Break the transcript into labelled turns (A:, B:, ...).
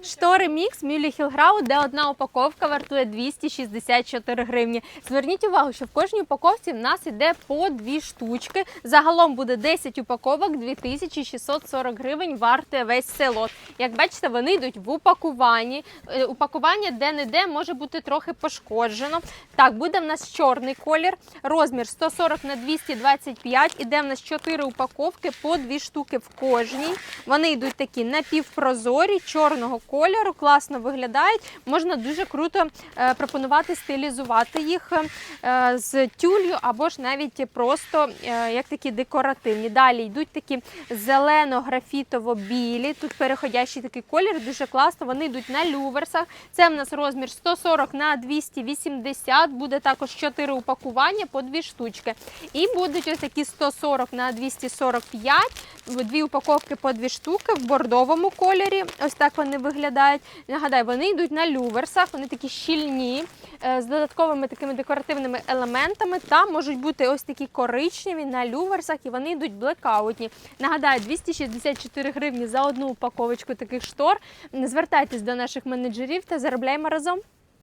A: Штори Мікс Мюлі Хілграу, де одна упаковка вартує 264 гривні. Зверніть увагу, що в кожній упаковці в нас іде по дві штучки. Загалом буде 10 упаковок, 2640 гривень вартує весь цей лот. Як бачите, вони йдуть в упакуванні. Е, Упакування де-не-де може бути трохи пошкоджено. Так, буде в нас чорний колір, розмір 140 на 225. Іде в нас 4 упаковки по 2 штуки в кожній. Вони йдуть такі напівпрозорі, чорного кольору, класно виглядають. Можна дуже круто е, пропонувати стилізувати їх е, з тюлью або ж навіть просто е, як такі декоративні. Далі йдуть такі зелено-графітово-білі. Тут переходящий такий колір, дуже класно. Вони йдуть на люверсах. Це в нас розмір 140 на 280. Буде також 4 упакування по 2 штучки. І будуть ось такі 140 на 245. Дві упаковки по 2 штуки в бордовому кольорі. Ось так вони виглядають. Нагадаю, вони йдуть на люверсах, вони такі щільні, е, з додатковими такими декоративними елементами. Там можуть бути ось такі коричневі на люверсах, і вони йдуть блекаутні. Нагадаю, 264 гривні за одну упаковочку таких штор. Звертайтесь до наших менеджерів та заробляємо разом.